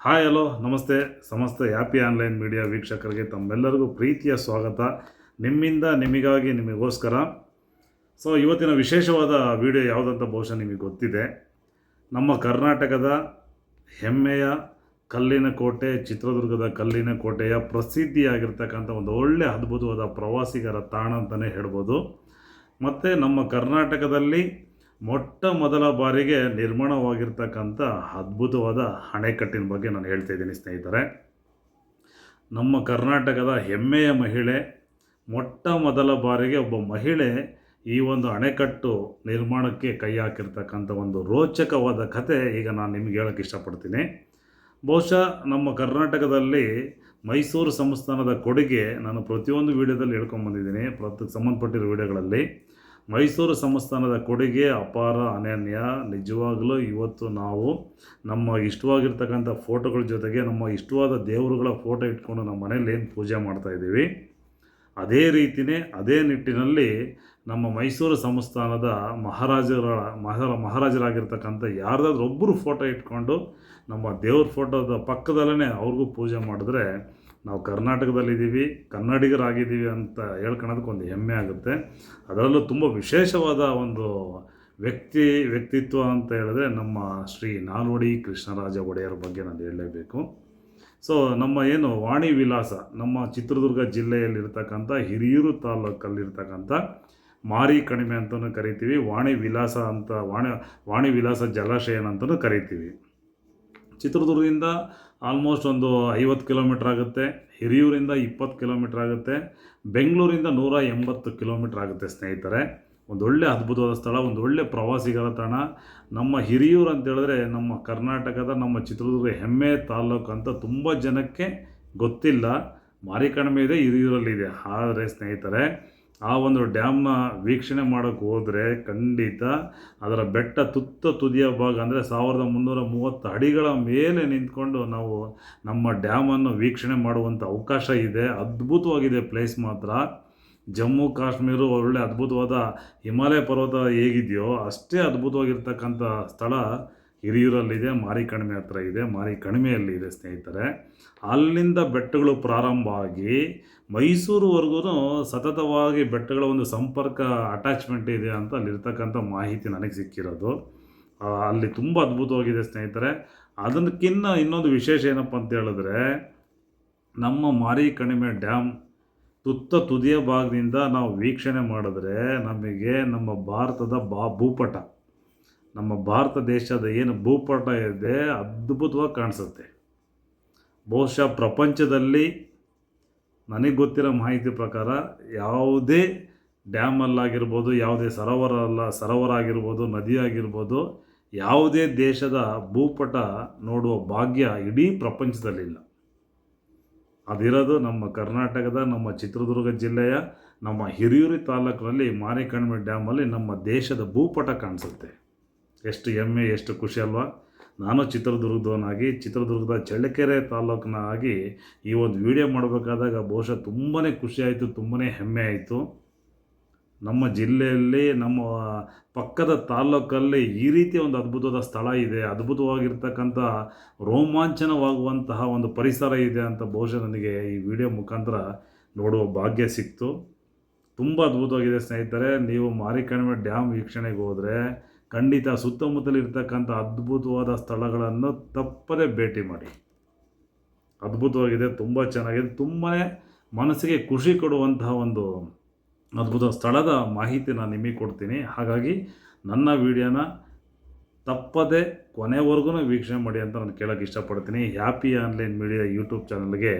Hi, hello, ನಮಸ್ತೆ. ಸಮಸ್ತ happy online media ವೀಕ್ಷಕರಿಗೆ ತಮ್ಮೆಲ್ಲರಿಗೂ ಪ್ರೀತಿಯ ಸ್ವಾಗತ. ನಿಮ್ಮಿಂದ, ನಿಮಗಾಗಿ, ನಿಮಗೋಸ್ಕರ. ಸೊ ಇವತ್ತಿನ ವಿಶೇಷವಾದ ವಿಡಿಯೋ ಯಾವುದಂತ ಬಹುಶಃ ನಿಮಗೆ ಗೊತ್ತಿದೆ. ನಮ್ಮ ಕರ್ನಾಟಕದ ಹೆಮ್ಮೆಯ ಕಲ್ಲಿನ ಕೋಟೆ ಚಿತ್ರದುರ್ಗದ ಕಲ್ಲಿನ ಕೋಟೆಯ ಪ್ರಸಿದ್ಧಿಯಾಗಿರ್ತಕ್ಕಂಥ ಒಂದು ಒಳ್ಳೆ ಅದ್ಭುತವಾದ ಪ್ರವಾಸಿಗರ ತಾಣ ಅಂತಲೇ ಹೇಳ್ಬೋದು. ಮತ್ತು ನಮ್ಮ ಕರ್ನಾಟಕದಲ್ಲಿ ಮೊಟ್ಟ ಮೊದಲ ಬಾರಿಗೆ ನಿರ್ಮಾಣವಾಗಿರ್ತಕ್ಕಂಥ ಅದ್ಭುತವಾದ ಅಣೆಕಟ್ಟಿನ ಬಗ್ಗೆ ನಾನು ಹೇಳ್ತಾ ಇದ್ದೀನಿ ಸ್ನೇಹಿತರೆ. ನಮ್ಮ ಕರ್ನಾಟಕದ ಹೆಮ್ಮೆಯ ಮಹಿಳೆ, ಮೊಟ್ಟ ಮೊದಲ ಬಾರಿಗೆ ಒಬ್ಬ ಮಹಿಳೆ ಈ ಒಂದು ಅಣೆಕಟ್ಟು ನಿರ್ಮಾಣಕ್ಕೆ ಕೈ ಹಾಕಿರ್ತಕ್ಕಂಥ ಒಂದು ರೋಚಕವಾದ ಕತೆ ಈಗ ನಾನು ನಿಮ್ಗೆ ಹೇಳೋಕ್ಕೆ ಇಷ್ಟಪಡ್ತೀನಿ. ಬಹುಶಃ ನಮ್ಮ ಕರ್ನಾಟಕದಲ್ಲಿ ಮೈಸೂರು ಸಂಸ್ಥಾನದ ಕೊಡುಗೆ ನಾನು ಪ್ರತಿಯೊಂದು ವೀಡಿಯೋದಲ್ಲಿ ಹೇಳ್ಕೊಂಬಂದಿದ್ದೀನಿ, ಪ್ರತಿ ಸಂಬಂಧಪಟ್ಟಿರೋ ವಿಡಿಯೋಗಳಲ್ಲಿ. ಮೈಸೂರು ಸಂಸ್ಥಾನದ ಕೊಡುಗೆ ಅಪಾರ ಅನನ್ಯ. ನಿಜವಾಗಲೂ ಇವತ್ತು ನಾವು ನಮ್ಮ ಇಷ್ಟವಾಗಿರ್ತಕ್ಕಂಥ ಫೋಟೋಗಳ ಜೊತೆಗೆ ನಮ್ಮ ಇಷ್ಟವಾದ ದೇವರುಗಳ ಫೋಟೋ ಇಟ್ಕೊಂಡು ನಮ್ಮ ಮನೇಲಿ ಏನು ಪೂಜೆ ಮಾಡ್ತಾಯಿದ್ದೀವಿ ಅದೇ ರೀತಿಯೇ ಅದೇ ನಿಟ್ಟಿನಲ್ಲಿ ನಮ್ಮ ಮೈಸೂರು ಸಂಸ್ಥಾನದ ಮಹಾರಾಜರ, ಮಹಾರ, ಮಹಾರಾಜರಾಗಿರ್ತಕ್ಕಂಥ ಯಾರ್ದಾದ್ರೂ ಒಬ್ಬರು ಫೋಟೋ ಇಟ್ಕೊಂಡು ನಮ್ಮ ದೇವ್ರ ಫೋಟೋದ ಪಕ್ಕದಲ್ಲೇ ಅವ್ರಿಗೂ ಪೂಜೆ ಮಾಡಿದ್ರೆ ನಾವು ಕರ್ನಾಟಕದಲ್ಲಿದ್ದೀವಿ, ಕನ್ನಡಿಗರಾಗಿದ್ದೀವಿ ಅಂತ ಹೇಳ್ಕೊಳೋದಕ್ಕೆ ಒಂದು ಹೆಮ್ಮೆ ಆಗುತ್ತೆ. ಅದರಲ್ಲೂ ತುಂಬ ವಿಶೇಷವಾದ ಒಂದು ವ್ಯಕ್ತಿ, ವ್ಯಕ್ತಿತ್ವ ಅಂತ ಹೇಳಿದ್ರೆ ನಮ್ಮ ಶ್ರೀ ನಾಲ್ವಡಿ ಕೃಷ್ಣರಾಜ ಒಡೆಯರ ಬಗ್ಗೆ ನಾನು ಹೇಳಲೇಬೇಕು. ಸೊ, ನಮ್ಮ ಏನು ವಾಣಿ ವಿಲಾಸ, ನಮ್ಮ ಚಿತ್ರದುರ್ಗ ಜಿಲ್ಲೆಯಲ್ಲಿರ್ತಕ್ಕಂಥ, ಹಿರಿಯೂರು ತಾಲೂಕಲ್ಲಿರ್ತಕ್ಕಂಥ ಮಾರಿ ಕಣಿಮೆ ಅಂತಲೂ ಕರಿತೀವಿ, ವಾಣಿ ವಿಲಾಸ ಅಂತ, ವಾಣಿ ವಾಣಿ ವಿಲಾಸ ಜಲಾಶಯನ ಅಂತಲೂ ಕರಿತೀವಿ. ಚಿತ್ರದುರ್ಗದಿಂದ ಆಲ್ಮೋಸ್ಟ್ ಒಂದು ಐವತ್ತು ಕಿಲೋಮೀಟ್ರ್ ಆಗುತ್ತೆ. ಹಿರಿಯೂರಿಂದ ಇಪ್ಪತ್ತು ಕಿಲೋಮೀಟ್ರ್ ಆಗುತ್ತೆ. ಬೆಂಗಳೂರಿಂದ ನೂರ ಎಂಬತ್ತು ಕಿಲೋಮೀಟ್ರ್ ಆಗುತ್ತೆ ಸ್ನೇಹಿತರೆ. ಒಂದು ಒಳ್ಳೆ ಅದ್ಭುತವಾದ ಸ್ಥಳ, ಒಂದು ಒಳ್ಳೆ ಪ್ರವಾಸಿಗರ ತಾಣ. ನಮ್ಮ ಹಿರಿಯೂರು ಅಂತ ಹೇಳಿದ್ರೆ ನಮ್ಮ ಕರ್ನಾಟಕದ, ನಮ್ಮ ಚಿತ್ರದುರ್ಗ ಹೆಮ್ಮೆ ತಾಲ್ಲೂಕು ಅಂತ ತುಂಬ ಜನಕ್ಕೆ ಗೊತ್ತಿಲ್ಲ. ಮಾರಿಕಣಿಮೆ ಇದೆ ಹಿರಿಯೂರಲ್ಲಿದೆ ಆದರೆ ಸ್ನೇಹಿತರೆ ಆ ಒಂದು ಡ್ಯಾಮ್ನ ವೀಕ್ಷಣೆ ಮಾಡೋಕ್ಕೆ ಹೋದರೆ ಖಂಡಿತ ಅದರ ಬೆಟ್ಟ ತುತ್ತ ತುದಿಯ ಭಾಗ ಅಂದರೆ ಸಾವಿರದ ಮುನ್ನೂರ ಮೂವತ್ತು ಅಡಿಗಳ ಮೇಲೆ ನಿಂತ್ಕೊಂಡು ನಾವು ನಮ್ಮ ಡ್ಯಾಮನ್ನು ವೀಕ್ಷಣೆ ಮಾಡುವಂಥ ಅವಕಾಶ ಇದೆ, ಅದ್ಭುತವಾಗಿದೆ ಪ್ಲೇಸ್ ಮಾತ್ರ. ಜಮ್ಮು, ಕಾಶ್ಮೀರ ಒಳ್ಳೆ ಅದ್ಭುತವಾದ ಹಿಮಾಲಯ ಪರ್ವತ ಹೇಗಿದೆಯೋ ಅಷ್ಟೇ ಅದ್ಭುತವಾಗಿರ್ತಕ್ಕಂಥ ಸ್ಥಳ. ಹಿರಿಯೂರಲ್ಲಿದೆ, ಮಾರಿ ಕಣಿಮೆ ಹತ್ರ ಇದೆ, ಮಾರಿ ಕಣಿವೆಯಲ್ಲಿ ಇದೆ ಸ್ನೇಹಿತರೆ. ಅಲ್ಲಿಂದ ಬೆಟ್ಟಗಳು ಪ್ರಾರಂಭ ಆಗಿ ಮೈಸೂರುವರೆಗೂ ಸತತವಾಗಿ ಬೆಟ್ಟಗಳ ಒಂದು ಸಂಪರ್ಕ ಅಟ್ಯಾಚ್ಮೆಂಟ್ ಇದೆ ಅಂತ ಅಲ್ಲಿರ್ತಕ್ಕಂಥ ಮಾಹಿತಿ ನನಗೆ ಸಿಕ್ಕಿರೋದು. ಅಲ್ಲಿ ತುಂಬ ಅದ್ಭುತವಾಗಿದೆ ಸ್ನೇಹಿತರೆ. ಅದಕ್ಕಿನ್ನ ಇನ್ನೊಂದು ವಿಶೇಷ ಏನಪ್ಪ ಅಂತ ಹೇಳಿದ್ರೆ, ನಮ್ಮ ಮಾರಿ ಕಣಿವೆ ಡ್ಯಾಮ್ ತುತ್ತ ತುದಿಯ ಭಾಗದಿಂದ ನಾವು ವೀಕ್ಷಣೆ ಮಾಡಿದ್ರೆ ನಮಗೆ ನಮ್ಮ ಭಾರತದ ಬಾ, ಭೂಪಟ ನಮ್ಮ ಭಾರತ ದೇಶದ ಏನು ಭೂಪಟ ಇದೆ, ಅದ್ಭುತವಾಗಿ ಕಾಣಿಸುತ್ತೆ. ಬಹುಶಃ ಪ್ರಪಂಚದಲ್ಲಿ ನನಗೆ ಗೊತ್ತಿರೋ ಮಾಹಿತಿ ಪ್ರಕಾರ ಯಾವುದೇ ಡ್ಯಾಮಲ್ಲಾಗಿರ್ಬೋದು, ಯಾವುದೇ ಸರೋವರ ಅಲ್ಲ, ಸರೋವರ ಆಗಿರ್ಬೋದು, ನದಿ ಆಗಿರ್ಬೋದು, ಯಾವುದೇ ದೇಶದ ಭೂಪಟ ನೋಡುವ ಭಾಗ್ಯ ಇಡೀ ಪ್ರಪಂಚದಲ್ಲಿಲ್ಲ. ಅದಿರೋದು ನಮ್ಮ ಕರ್ನಾಟಕದ, ನಮ್ಮ ಚಿತ್ರದುರ್ಗ ಜಿಲ್ಲೆಯ, ನಮ್ಮ ಹಿರಿಯೂರಿ ತಾಲೂಕಿನಲ್ಲಿ ಮಾರಿಕಣ್ಮೆ ಡ್ಯಾಮಲ್ಲಿ ನಮ್ಮ ದೇಶದ ಭೂಪಟ ಕಾಣಿಸುತ್ತೆ. ಎಷ್ಟು ಹೆಮ್ಮೆ ಎಷ್ಟು ಖುಷಿ ಅಲ್ವಾ? ನಾನು ಚಿತ್ರದುರ್ಗದವನಾಗಿ, ಚಿತ್ರದುರ್ಗದ ಚಳ್ಳಕೆರೆ ತಾಲೂಕಿನ ಆಗಿ ಈ ಒಂದು ವಿಡಿಯೋ ಮಾಡಬೇಕಾದಾಗ ಬಹುಶಃ ತುಂಬಾ ಖುಷಿ ಆಯಿತು ತುಂಬಾ ಹೆಮ್ಮೆ ಆಯಿತು. ನಮ್ಮ ಜಿಲ್ಲೆಯಲ್ಲಿ, ನಮ್ಮ ಪಕ್ಕದ ತಾಲ್ಲೂಕಲ್ಲಿ ಈ ರೀತಿಯ ಒಂದು ಅದ್ಭುತವಾದ ಸ್ಥಳ ಇದೆ. ಅದ್ಭುತವಾಗಿರ್ತಕ್ಕಂಥ ರೋಮಾಂಚನವಾಗುವಂತಹ ಒಂದು ಪರಿಸರ ಇದೆ ಅಂತ ಬಹುಶಃ ನನಗೆ ಈ ವಿಡಿಯೋ ಮುಖಾಂತರ ನೋಡುವ ಭಾಗ್ಯ ಸಿಕ್ತು. ತುಂಬ ಅದ್ಭುತವಾಗಿದೆ ಸ್ನೇಹಿತರೆ, ನೀವು ಮಾರಿಕಣಿವೆ ಡ್ಯಾಮ್ ವೀಕ್ಷಣೆಗೆ ಹೋದರೆ ಖಂಡಿತ ಸುತ್ತಮುತ್ತಲಿರ್ತಕ್ಕಂಥ ಅದ್ಭುತವಾದ ಸ್ಥಳಗಳನ್ನು ತಪ್ಪದೇ ಭೇಟಿ ಮಾಡಿ. ಅದ್ಭುತವಾಗಿದೆ, ತುಂಬ ಚೆನ್ನಾಗಿದೆ ತುಂಬಾ ಮನಸ್ಸಿಗೆ ಖುಷಿ ಕೊಡುವಂತಹ ಒಂದು ಅದ್ಭುತ ಸ್ಥಳದ ಮಾಹಿತಿ ನಾನು ನಿಮಗೆ ಕೊಡ್ತೀನಿ. ಹಾಗಾಗಿ ನನ್ನ ವಿಡಿಯೋನ ತಪ್ಪದೆ ಕೊನೆವರೆಗೂ ವೀಕ್ಷಣೆ ಮಾಡಿ ಅಂತ ನಾನು ಕೇಳೋಕ್ಕೆ ಇಷ್ಟಪಡ್ತೀನಿ. ಹ್ಯಾಪಿ ಆನ್ಲೈನ್ ಮೀಡಿಯಾ ಯೂಟ್ಯೂಬ್ ಚಾನಲ್ಗೆ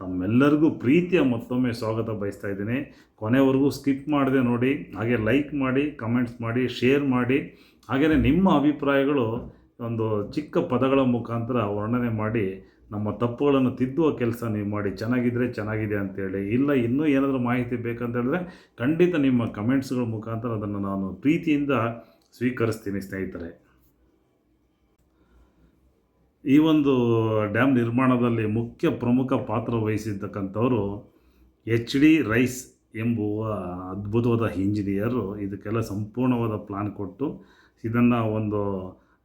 ತಮ್ಮೆಲ್ಲರಿಗೂ ಪ್ರೀತಿಯ ಮತ್ತೊಮ್ಮೆ ಸ್ವಾಗತ ಬಯಸ್ತಾ ಇದ್ದೀನಿ. ಕೊನೆವರೆಗೂ ಸ್ಕಿಪ್ ಮಾಡದೆ ನೋಡಿ, ಹಾಗೆ ಲೈಕ್ ಮಾಡಿ, ಕಮೆಂಟ್ಸ್ ಮಾಡಿ, ಶೇರ್ ಮಾಡಿ. ಹಾಗೆಯೇ ನಿಮ್ಮ ಅಭಿಪ್ರಾಯಗಳು ಒಂದು ಚಿಕ್ಕ ಪದಗಳ ಮುಖಾಂತರ ವರ್ಣನೆ ಮಾಡಿ ನಮ್ಮ ತಪ್ಪುಗಳನ್ನು ತಿದ್ದುವ ಕೆಲಸ ನೀವು ಮಾಡಿ ಚೆನ್ನಾಗಿದ್ದರೆ ಚೆನ್ನಾಗಿದೆ ಅಂತೇಳಿ ಇಲ್ಲ ಇನ್ನೂ ಏನಾದರೂ ಮಾಹಿತಿ ಬೇಕಂತೇಳಿದ್ರೆ ಖಂಡಿತ ನಿಮ್ಮ ಕಮೆಂಟ್ಸ್ಗಳ ಮುಖಾಂತರ ಅದನ್ನು ನಾನು ಪ್ರೀತಿಯಿಂದ ಸ್ವೀಕರಿಸ್ತೀನಿ, ಸ್ನೇಹಿತರೆ. ಈ ಒಂದು ಡ್ಯಾಮ್ ನಿರ್ಮಾಣದಲ್ಲಿ ಮುಖ್ಯ ಪ್ರಮುಖ ಪಾತ್ರ ವಹಿಸಿದ್ದಕ್ಕಂಥವರು ಎಚ್ ಡಿ ರೈಸ್ ಎಂಬುವ ಅದ್ಭುತವಾದ ಇಂಜಿನಿಯರು. ಇದಕ್ಕೆಲ್ಲ ಸಂಪೂರ್ಣವಾದ ಪ್ಲಾನ್ ಕೊಟ್ಟು ಇದನ್ನು ಒಂದು,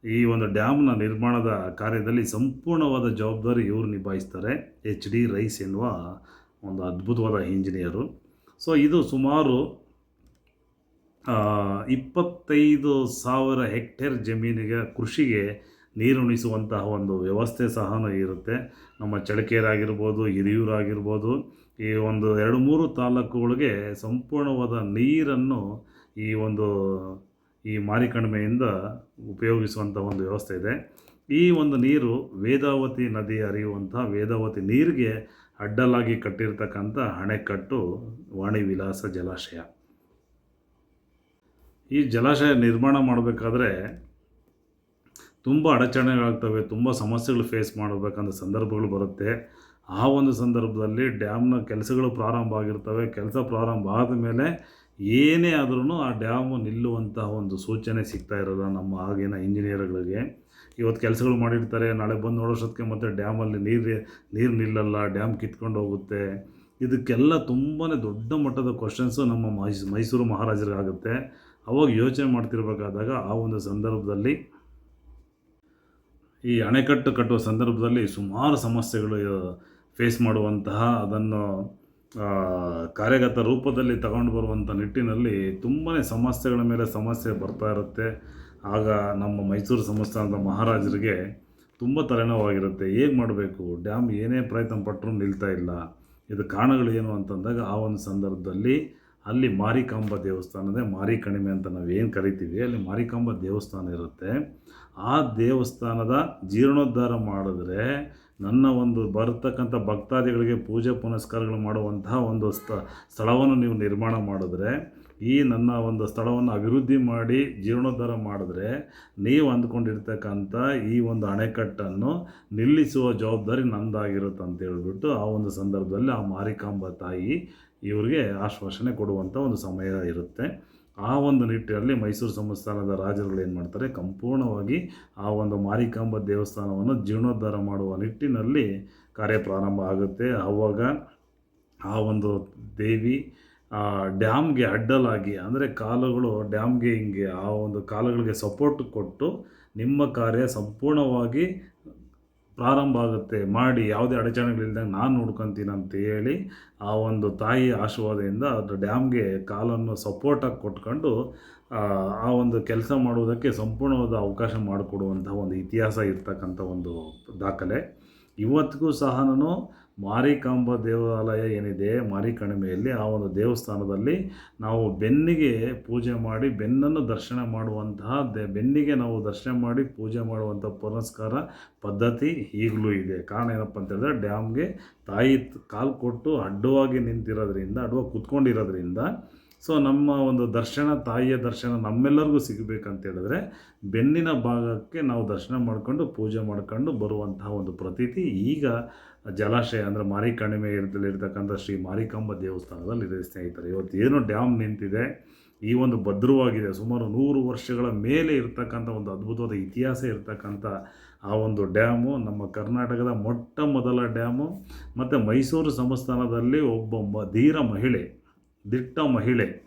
ಈ ಒಂದು ಡ್ಯಾಮ್ನ ನಿರ್ಮಾಣದ ಕಾರ್ಯದಲ್ಲಿ ಸಂಪೂರ್ಣವಾದ ಜವಾಬ್ದಾರಿ ಇವರು ನಿಭಾಯಿಸ್ತಾರೆ. ಎಚ್ ಡಿ ರೈಸ್ ಎನ್ನುವ ಒಂದು ಅದ್ಭುತವಾದ ಇಂಜಿನಿಯರು. ಸೊ, ಇದು ಸುಮಾರು ಇಪ್ಪತ್ತೈದು ಸಾವಿರ ಹೆಕ್ಟೇರ್ ಜಮೀನಿಗೆ ಕೃಷಿಗೆ ನೀರುಣಿಸುವಂತಹ ಒಂದು ವ್ಯವಸ್ಥೆ ಸಹ ಇರುತ್ತೆ. ನಮ್ಮ ಚಳಕೇರಾಗಿರ್ಬೋದು ಹಿರಿಯೂರಾಗಿರ್ಬೋದು, ಈ ಒಂದು ಎರಡು ಮೂರು ತಾಲೂಕುಗಳಿಗೆ ಸಂಪೂರ್ಣವಾದ ನೀರನ್ನು ಈ ಒಂದು ಈ ಮಾರಿಕಣ್ಮೆಯಿಂದ ಉಪಯೋಗಿಸುವಂಥ ಒಂದು ವ್ಯವಸ್ಥೆ ಇದೆ. ಈ ಒಂದು ನೀರು ವೇದಾವತಿ ನದಿ ಹರಿಯುವಂಥ ವೇದಾವತಿ ನೀರಿಗೆ ಅಡ್ಡಲಾಗಿ ಕಟ್ಟಿರ್ತಕ್ಕಂಥ ಅಣೆಕಟ್ಟು ವಾಣಿ ವಿಲಾಸ ಜಲಾಶಯ. ಈ ಜಲಾಶಯ ನಿರ್ಮಾಣ ಮಾಡಬೇಕಾದ್ರೆ ತುಂಬ ಅಡಚಣೆಗಳಾಗ್ತವೆ, ತುಂಬ ಸಮಸ್ಯೆಗಳು ಫೇಸ್ ಮಾಡಬೇಕಂತ ಸಂದರ್ಭಗಳು ಬರುತ್ತೆ. ಆ ಒಂದು ಸಂದರ್ಭದಲ್ಲಿ ಡ್ಯಾಮ್ನ ಕೆಲಸಗಳು ಪ್ರಾರಂಭ ಆಗಿರ್ತವೆ, ಕೆಲಸ ಪ್ರಾರಂಭ ಆದ ಮೇಲೆ ಏನೇ ಆದ್ರೂ ಆ ಡ್ಯಾಮು ನಿಲ್ಲುವಂತಹ ಒಂದು ಸೂಚನೆ ಸಿಗ್ತಾ ಇರೋಲ್ಲ ನಮ್ಮ ಆಗಿನ ಇಂಜಿನಿಯರ್ಗಳಿಗೆ. ಇವತ್ತು ಕೆಲಸಗಳು ಮಾಡಿರ್ತಾರೆ, ನಾಳೆ ಬಂದು ನೋಡೋಷ್ಟೊತ್ತಿಗೆ ಮತ್ತೆ ಡ್ಯಾಮಲ್ಲಿ ನೀರು ನೀರು ನಿಲ್ಲಲ್ಲ, ಡ್ಯಾಮ್ ಕಿತ್ಕೊಂಡು ಹೋಗುತ್ತೆ. ಇದಕ್ಕೆಲ್ಲ ತುಂಬಾ ದೊಡ್ಡ ಮಟ್ಟದ ಕ್ವಶನ್ಸು ನಮ್ಮ ಮೈಸ್, ಮೈಸೂರು ಮಹಾರಾಜರಿಗಾಗುತ್ತೆ ಅವಾಗ ಯೋಚನೆ ಮಾಡ್ತಿರ್ಬೇಕಾದಾಗ ಆ ಒಂದು ಸಂದರ್ಭದಲ್ಲಿ, ಈ ಅಣೆಕಟ್ಟು ಕಟ್ಟುವ ಸಂದರ್ಭದಲ್ಲಿ ಸುಮಾರು ಸಮಸ್ಯೆಗಳು ಫೇಸ್ ಮಾಡುವಂತಹ ಅದನ್ನು ಕಾರ್ಯಗತ ರೂಪದಲ್ಲಿ ತಗೊಂಡು ಬರುವಂಥ ನಿಟ್ಟಿನಲ್ಲಿ ತುಂಬಾ ಸಮಸ್ಯೆಗಳ ಮೇಲೆ ಸಮಸ್ಯೆ ಬರ್ತಾ ಇರುತ್ತೆ. ಆಗ ನಮ್ಮ ಮೈಸೂರು ಸಂಸ್ಥಾನದ ಮಹಾರಾಜರಿಗೆ ತುಂಬ ತಲೆನೋವಾಗಿರುತ್ತೆ. ಹೇಗೆ ಮಾಡಬೇಕು? ಡ್ಯಾಮ್ ಏನೇ ಪ್ರಯತ್ನ ಪಟ್ಟರೂ ನಿಲ್ತಾ ಇಲ್ಲ. ಇದು ಕಾರಣಗಳು ಏನು ಅಂತಂದಾಗ ಆ ಒಂದು ಸಂದರ್ಭದಲ್ಲಿ ಅಲ್ಲಿ ಮಾರಿಕಾಂಬ ದೇವಸ್ಥಾನದೇ ಮಾರಿ ಕಣಿಮೆ ಅಂತ ನಾವು ಏನು ಕರಿತೀವಿ? ಅಲ್ಲಿ ಮಾರಿಕಾಂಬ ದೇವಸ್ಥಾನ ಇರುತ್ತೆ. ಆ ದೇವಸ್ಥಾನದ ಜೀರ್ಣೋದ್ಧಾರ ಮಾಡಿದ್ರೆ ನನ್ನ ಒಂದು ಬರ್ತಕ್ಕಂಥ ಭಕ್ತಾದಿಗಳಿಗೆ ಪೂಜೆ ಪುನಸ್ಕಾರಗಳು ಮಾಡುವಂತಹ ಒಂದು ಸ್ಥ, ಸ್ಥಳವನ್ನು ನೀವು ನಿರ್ಮಾಣ ಮಾಡಿದ್ರೆ, ಈ ನನ್ನ ಒಂದು ಸ್ಥಳವನ್ನು ಅಭಿವೃದ್ಧಿ ಮಾಡಿ ಜೀರ್ಣೋದ್ಧಾರ ಮಾಡಿದ್ರೆ, ನೀವು ಅಂದ್ಕೊಂಡಿರ್ತಕ್ಕಂಥ ಈ ಒಂದು ಅಣೆಕಟ್ಟನ್ನು ನಿಲ್ಲಿಸುವ ಜವಾಬ್ದಾರಿ ನಂದಾಗಿರುತ್ತೆ ಅಂತ ಹೇಳ್ಬಿಟ್ಟು ಆ ಒಂದು ಸಂದರ್ಭದಲ್ಲಿ ಆ ಮಾರಿಕಾಂಬ ತಾಯಿ ಇವರಿಗೆ ಆಶ್ವಾಸನೆ ಕೊಡುವಂಥ ಒಂದು ಸಮಯ ಇರುತ್ತೆ. ಆ ಒಂದು ನಿಟ್ಟಿನಲ್ಲಿ ಮೈಸೂರು ಸಂಸ್ಥಾನದ ರಾಜರುಗಳು ಏನು ಮಾಡ್ತಾರೆ? ಸಂಪೂರ್ಣವಾಗಿ ಆ ಒಂದು ಮಾರಿಕಾಂಬ ದೇವಸ್ಥಾನವನ್ನು ಜೀರ್ಣೋದ್ಧಾರ ಮಾಡುವ ನಿಟ್ಟಿನಲ್ಲಿ ಕಾರ್ಯ ಪ್ರಾರಂಭ ಆಗುತ್ತೆ. ಆವಾಗ ಆ ಒಂದು ದೇವಿ ಡ್ಯಾಮ್ಗೆ ಅಡ್ಡಲಾಗಿ, ಅಂದರೆ ಕಾಲುಗಳು ಡ್ಯಾಮ್ಗೆ ಹಿಂಗೆ ಆ ಒಂದು ಕಾಲುಗಳಿಗೆ ಸಪೋರ್ಟ್ ಕೊಟ್ಟು ನಿಮ್ಮ ಕಾರ್ಯ ಸಂಪೂರ್ಣವಾಗಿ ಪ್ರಾರಂಭ ಆಗುತ್ತೆ. ಮಾಡಿ ಯಾವುದೇ ಅಡಚಣೆಗಳಿಲ್ದಂಗೆ ನಾನು ನೋಡ್ಕೊತೀನಿ ಅಂತ ಹೇಳಿ ಆ ಒಂದು ತಾಯಿ ಆಶೀರ್ವಾದದಿಂದ ಅದು ಡ್ಯಾಮ್ಗೆ ಕಾಲನ್ನು ಸಪೋರ್ಟಾಗಿ ಕೊಟ್ಕೊಂಡು ಆ, ಆ ಒಂದು ಕೆಲಸ ಮಾಡುವುದಕ್ಕೆ ಸಂಪೂರ್ಣವಾದ ಅವಕಾಶ ಮಾಡಿಕೊಡುವಂಥ ಒಂದು ಇತಿಹಾಸ ಇರ್ತಕ್ಕಂಥ ಒಂದು ದಾಖಲೆ. ಇವತ್ತಿಗೂ ಸಹ ನಾನು ಮಾರಿಕಾಂಬ ದೇವಾಲಯ ಏನಿದೆ, ಮಾರಿಕಣಿಮೆಯಲ್ಲಿ ಆ ಒಂದು ದೇವಸ್ಥಾನದಲ್ಲಿ ನಾವು ಬೆನ್ನಿಗೆ ಪೂಜೆ ಮಾಡಿ ಬೆನ್ನನ್ನು ದರ್ಶನ ಮಾಡುವಂತಹ ಬೆನ್ನಿಗೆ ನಾವು ದರ್ಶನ ಮಾಡಿ ಪೂಜೆ ಮಾಡುವಂಥ ಪುರಸ್ಕಾರ ಪದ್ಧತಿ ಈಗಲೂ ಇದೆ. ಕಾರಣ ಏನಪ್ಪ ಅಂತ ಡ್ಯಾಮ್ಗೆ ತಾಯಿ ಕಾಲು ಕೊಟ್ಟು ಅಡ್ಡವಾಗಿ ನಿಂತಿರೋದ್ರಿಂದ, ಅಡ್ಡವಾಗಿ ಕುತ್ಕೊಂಡಿರೋದ್ರಿಂದ ಸೊ ನಮ್ಮ ಒಂದು ದರ್ಶನ, ತಾಯಿಯ ದರ್ಶನ ನಮ್ಮೆಲ್ಲರಿಗೂ ಸಿಗಬೇಕಂತ ಹೇಳಿದ್ರೆ ಬೆನ್ನಿನ ಭಾಗಕ್ಕೆ ನಾವು ದರ್ಶನ ಮಾಡಿಕೊಂಡು ಪೂಜೆ ಮಾಡ್ಕೊಂಡು ಬರುವಂತಹ ಒಂದು ಪ್ರತೀತಿ. ಈಗ ಜಲಾಶಯ ಅಂದರೆ ಮಾರಿಕಣಿಮೆ ಶ್ರೀ ಮಾರಿಕಾಂಬ ದೇವಸ್ಥಾನದಲ್ಲಿ ಇದೆ ಸ್ನೇಹಿತರೆ. ಇವತ್ತು ಏನು ಡ್ಯಾಮ್ ನಿಂತಿದೆ, ಈ ಒಂದು ಭದ್ರವಾಗಿದೆ, ಸುಮಾರು ನೂರು ವರ್ಷಗಳ ಮೇಲೆ ಇರ್ತಕ್ಕಂಥ ಒಂದು ಅದ್ಭುತವಾದ ಇತಿಹಾಸ ಇರ್ತಕ್ಕಂಥ ಆ ಒಂದು ಡ್ಯಾಮು, ನಮ್ಮ ಕರ್ನಾಟಕದ ಮೊಟ್ಟ ಮೊದಲ ಡ್ಯಾಮು, ಮತ್ತು ಮೈಸೂರು ಸಂಸ್ಥಾನದಲ್ಲಿ ಒಬ್ಬ ಧೀರ ಮಹಿಳೆ ದಿಟ್ಟ ಮಹಿಳೆ.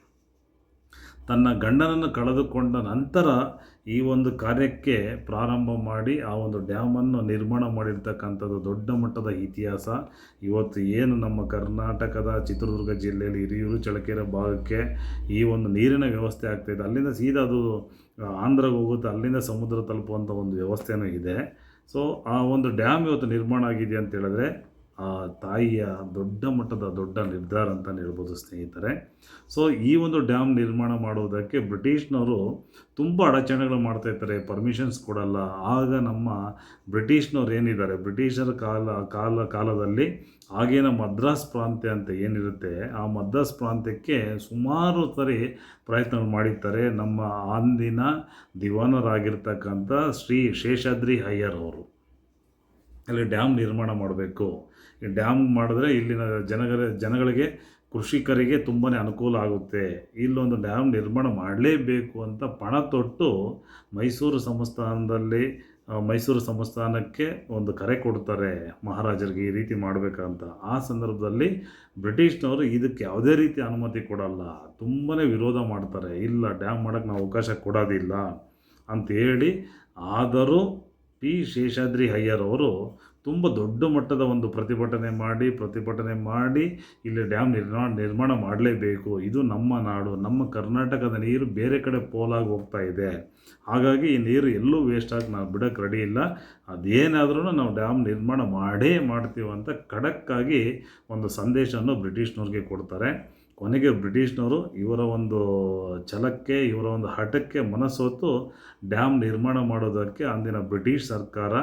ತನ್ನ ಗಂಡನನ್ನು ಕಳೆದುಕೊಂಡ ನಂತರ ಈ ಒಂದು ಕಾರ್ಯಕ್ಕೆ ಪ್ರಾರಂಭ ಮಾಡಿ, ಆ ಒಂದು ಡ್ಯಾಮನ್ನು ನಿರ್ಮಾಣ ಮಾಡಿರ್ತಕ್ಕಂಥದ್ದು ದೊಡ್ಡ ಮಟ್ಟದ ಇತಿಹಾಸ. ಇವತ್ತು ಏನು ನಮ್ಮ ಕರ್ನಾಟಕದ ಚಿತ್ರದುರ್ಗ ಜಿಲ್ಲೆಯಲ್ಲಿ ಹಿರಿಯೂರು ಚಳಕೆರೆ ಭಾಗಕ್ಕೆ ಈ ಒಂದು ನೀರಿನ ವ್ಯವಸ್ಥೆ ಆಗ್ತಾಯಿದೆ ಅಲ್ಲಿಂದ ಸೀದಾ ಅದು ಆಂಧ್ರಗೆ ಹೋಗುತ್ತೆ. ಅಲ್ಲಿಂದ ಸಮುದ್ರ ತಲುಪುವಂಥ ಒಂದು ವ್ಯವಸ್ಥೆನೂ ಇದೆ. ಸೊ, ಆ ಒಂದು ಡ್ಯಾಮ್ ಇವತ್ತು ನಿರ್ಮಾಣ ಆಗಿದೆ ಅಂತ ಹೇಳಿದ್ರೆ ತಾಯಿಯ ದೊಡ್ಡ ಮಟ್ಟದ ದೊಡ್ಡ ನಿರ್ಧಾರ ಅಂತಲೇ ಹೇಳ್ಬೋದು ಸ್ನೇಹಿತರೆ. ಸೊ ಈ ಒಂದು ಡ್ಯಾಮ್ ನಿರ್ಮಾಣ ಮಾಡುವುದಕ್ಕೆ ಬ್ರಿಟಿಷ್ನವರು ತುಂಬ ಅಡಚಣೆಗಳು ಮಾಡ್ತಾ ಇರ್ತಾರೆ ಪರ್ಮಿಷನ್ಸ್ ಕೊಡಲ್ಲ. ಆಗ ನಮ್ಮ ಬ್ರಿಟಿಷ್ನವ್ರು ಏನಿದ್ದಾರೆ, ಬ್ರಿಟಿಷರ ಕಾಲ ಕಾಲ, ಕಾಲದಲ್ಲಿ ಹಾಗೇನ ಮದ್ರಾಸ್ ಪ್ರಾಂತ್ಯ ಅಂತ ಏನಿರುತ್ತೆ, ಆ ಮದ್ರಾಸ್ ಪ್ರಾಂತ್ಯಕ್ಕೆ ಸುಮಾರು ಸರಿ ಪ್ರಯತ್ನಗಳು ಮಾಡಿರ್ತಾರೆ ನಮ್ಮ ಅಂದಿನ ದಿವಾನರಾಗಿರ್ತಕ್ಕಂಥ ಶ್ರೀ ಶೇಷಾದ್ರಿ ಅಯ್ಯರ್ ಅವರು. ಅಲ್ಲಿ ಡ್ಯಾಮ್ ನಿರ್ಮಾಣ ಮಾಡಬೇಕು. ಡ್ಯಾಮ್ ಮಾಡಿದ್ರೆ ಇಲ್ಲಿನ ಜನಗಳ, ಜನಗಳಿಗೆ, ಕೃಷಿಕರಿಗೆ ತುಂಬಾ ಅನುಕೂಲ ಆಗುತ್ತೆ. ಇಲ್ಲೊಂದು ಡ್ಯಾಮ್ ನಿರ್ಮಾಣ ಮಾಡಲೇಬೇಕು ಅಂತ ಪಣ ತೊಟ್ಟು ಮೈಸೂರು ಸಂಸ್ಥಾನದಲ್ಲಿ ಮೈಸೂರು ಸಂಸ್ಥಾನಕ್ಕೆ ಒಂದು ಕರೆ ಕೊಡ್ತಾರೆ ಮಹಾರಾಜರಿಗೆ ಈ ರೀತಿ ಮಾಡಬೇಕಂತ. ಆ ಸಂದರ್ಭದಲ್ಲಿ ಬ್ರಿಟಿಷ್ನವರು ಇದಕ್ಕೆ ಯಾವುದೇ ರೀತಿ ಅನುಮತಿ ಕೊಡಲ್ಲ. ತುಂಬಾ ವಿರೋಧ ಮಾಡ್ತಾರೆ. ಇಲ್ಲ, ಡ್ಯಾಮ್ ಮಾಡೋಕ್ಕೆ ನಾವು ಅವಕಾಶ ಕೊಡೋದಿಲ್ಲ ಅಂತ ಹೇಳಿ ಆದರೂ ಪಿ ಶೇಷಾದ್ರಿ ಅಯ್ಯರ್ ಅವರು ತುಂಬ ದೊಡ್ಡ ಮಟ್ಟದ ಒಂದು ಪ್ರತಿಭಟನೆ ಮಾಡಿ ಪ್ರತಿಭಟನೆ ಮಾಡಿ ಇಲ್ಲಿ ಡ್ಯಾಮ್ ನಿರ್ಮಾಣ ನಿರ್ಮಾಣ ಮಾಡಲೇಬೇಕು. ಇದು ನಮ್ಮ ನಾಡು, ನಮ್ಮ ಕರ್ನಾಟಕದ ನೀರು ಬೇರೆ ಕಡೆ ಪೋಲಾಗಿ ಹೋಗ್ತಾ ಇದೆ. ಹಾಗಾಗಿ ಈ ನೀರು ಎಲ್ಲೂ ವೇಸ್ಟ್ ಆಗಿ ನಾವು ಬಿಡೋಕ್ಕೆ ರೆಡಿ ಇಲ್ಲ. ಅದೇನಾದ್ರೂ ನಾವು ಡ್ಯಾಮ್ ನಿರ್ಮಾಣ ಮಾಡೇ ಮಾಡ್ತೀವಿ ಅಂತ ಖಡಕ್ಕಾಗಿ ಒಂದು ಸಂದೇಶವನ್ನು ಬ್ರಿಟಿಷ್ನವ್ರಿಗೆ ಕೊಡ್ತಾರೆ. ಕೊನೆಗೆ ಬ್ರಿಟಿಷ್ನವರು ಇವರ ಒಂದು ಛಲಕ್ಕೆ, ಇವರ ಒಂದು ಹಠಕ್ಕೆ ಮನಸ್ಸೊತ್ತು ಡ್ಯಾಮ್ ನಿರ್ಮಾಣ ಮಾಡೋದಕ್ಕೆ ಅಂದಿನ ಬ್ರಿಟಿಷ್ ಸರ್ಕಾರ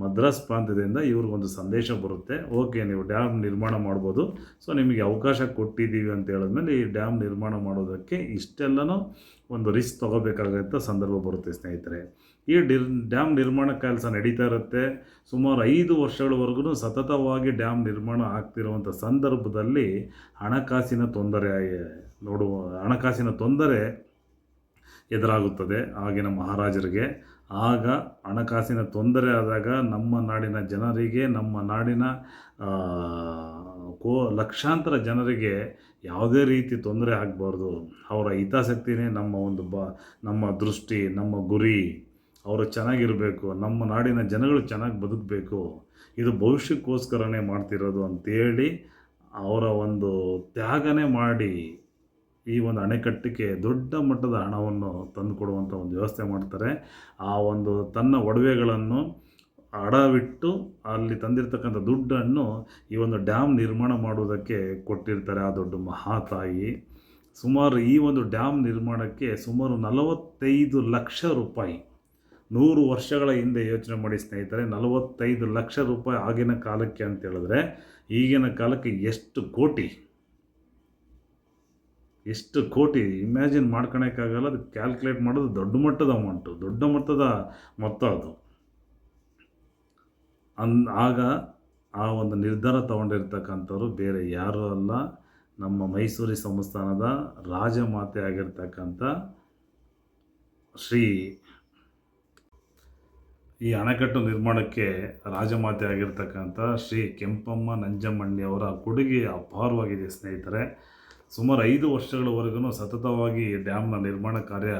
ಮದ್ರಾಸ್ ಪ್ರಾಂತ್ಯದಿಂದ ಇವ್ರಿಗೊಂದು ಸಂದೇಶ ಬರುತ್ತೆ. ಓಕೆ, ನೀವು ಡ್ಯಾಮ್ ನಿರ್ಮಾಣ ಮಾಡ್ಬೋದು. ಸೊ, ನಿಮಗೆ ಅವಕಾಶ ಕೊಟ್ಟಿದ್ದೀವಿ ಅಂತ ಹೇಳಿದ್ಮೇಲೆ ಈ ಡ್ಯಾಮ್ ನಿರ್ಮಾಣ ಮಾಡೋದಕ್ಕೆ ಇಷ್ಟೆಲ್ಲನೂ ಒಂದು ರಿಸ್ಕ್ ತೊಗೋಬೇಕಾಗಂಥ ಸಂದರ್ಭ ಬರುತ್ತೆ ಸ್ನೇಹಿತರೆ. ಈ ಡಿರ್, ಡ್ಯಾಮ್ ನಿರ್ಮಾಣ ಕೆಲಸ ನಡೀತಾ ಇರುತ್ತೆ. ಸುಮಾರು ಐದು ವರ್ಷಗಳವರೆಗೂ ಸತತವಾಗಿ ಡ್ಯಾಮ್ ನಿರ್ಮಾಣ ಆಗ್ತಿರುವಂಥ ಸಂದರ್ಭದಲ್ಲಿ ಹಣಕಾಸಿನ ತೊಂದರೆ ನೋಡುವ, ಹಣಕಾಸಿನ ತೊಂದರೆ ಎದುರಾಗುತ್ತದೆ ಆಗಿನ ಮಹಾರಾಜರಿಗೆ. ಆಗ ಹಣಕಾಸಿನ ತೊಂದರೆ ಆದಾಗ ನಮ್ಮ ನಾಡಿನ ಜನರಿಗೆ, ನಮ್ಮ ನಾಡಿನ ಕೋ, ಲಕ್ಷಾಂತರ ಜನರಿಗೆ ಯಾವುದೇ ರೀತಿ ತೊಂದರೆ ಆಗಬಾರ್ದು. ಅವರ ಹಿತಾಸಕ್ತಿನೇ ನಮ್ಮ ಒಂದು ಬ, ನಮ್ಮ ದೃಷ್ಟಿ, ನಮ್ಮ ಗುರಿ. ಅವರು ಚೆನ್ನಾಗಿರಬೇಕು, ನಮ್ಮ ನಾಡಿನ ಜನಗಳು ಚೆನ್ನಾಗಿ ಬದುಕಬೇಕು. ಇದು ಭವಿಷ್ಯಕ್ಕೋಸ್ಕರನೇ ಮಾಡ್ತಿರೋದು ಅಂತೇಳಿ ಅವರ ಒಂದು ತ್ಯಾಗನೇ ಮಾಡಿ ಈ ಒಂದು ಅಣೆಕಟ್ಟಿಗೆ ದೊಡ್ಡ ಮಟ್ಟದ ಹಣವನ್ನು ತಂದುಕೊಡುವಂಥ ಒಂದು ವ್ಯವಸ್ಥೆ ಮಾಡ್ತಾರೆ. ಆ ಒಂದು ತನ್ನ ಒಡವೆಗಳನ್ನು ಅಡವಿಟ್ಟು ಅಲ್ಲಿ ತಂದಿರತಕ್ಕಂಥ ದುಡ್ಡನ್ನು ಈ ಒಂದು ಡ್ಯಾಮ್ ನಿರ್ಮಾಣ ಮಾಡುವುದಕ್ಕೆ ಕೊಟ್ಟಿರ್ತಾರೆ ಆ ದೊಡ್ಡ ಮಹಾತಾಯಿ. ಸುಮಾರು ಈ ಒಂದು ಡ್ಯಾಮ್ ನಿರ್ಮಾಣಕ್ಕೆ ಸುಮಾರು ನಲವತ್ತೈದು ಲಕ್ಷ ರೂಪಾಯಿ. ನೂರು ವರ್ಷಗಳ ಹಿಂದೆ ಯೋಚನೆ ಮಾಡಿ ಸ್ನೇಹಿತರೆ, ನಲವತ್ತೈದು ಲಕ್ಷ ರೂಪಾಯಿ ಆಗಿನ ಕಾಲಕ್ಕೆ ಅಂತ ಹೇಳಿದ್ರೆ ಈಗಿನ ಕಾಲಕ್ಕೆ ಎಷ್ಟು ಕೋಟಿ? ಎಷ್ಟು ಕೋಟಿ ಇಮ್ಯಾಜಿನ್ ಮಾಡ್ಕೊಳಕ್ಕಾಗಲ್ಲ, ಅದು ಕ್ಯಾಲ್ಕುಲೇಟ್ ಮಾಡೋದು ದೊಡ್ಡ ಮಟ್ಟದ ಅಮೌಂಟು ದೊಡ್ಡ ಮಟ್ಟದ ಮೊತ್ತ ಅದು. ಅನ್, ಆಗ ಆ ಒಂದು ನಿರ್ಧಾರ ತಗೊಂಡಿರ್ತಕ್ಕಂಥವ್ರು ಬೇರೆ ಯಾರೂ ಅಲ್ಲ. ನಮ್ಮ ಮೈಸೂರಿ ಸಂಸ್ಥಾನದ ರಾಜಮಾತೆ ಆಗಿರ್ತಕ್ಕಂಥ ಶ್ರೀ ಈ ಅಣೆಕಟ್ಟು ನಿರ್ಮಾಣಕ್ಕೆ ರಾಜಮಾತೆ ಆಗಿರ್ತಕ್ಕಂಥ ಶ್ರೀ ಕೆಂಪಮ್ಮ ನಂಜಮ್ಮಣ್ಣಿ ಅವರ ಕೊಡುಗೆ ಅಪಾರವಾಗಿದೆ ಸ್ನೇಹಿತರೆ. ಸುಮಾರು ಐದು ವರ್ಷಗಳವರೆಗೂ ಸತತವಾಗಿ ಡ್ಯಾಮ್ನ ನಿರ್ಮಾಣ ಕಾರ್ಯ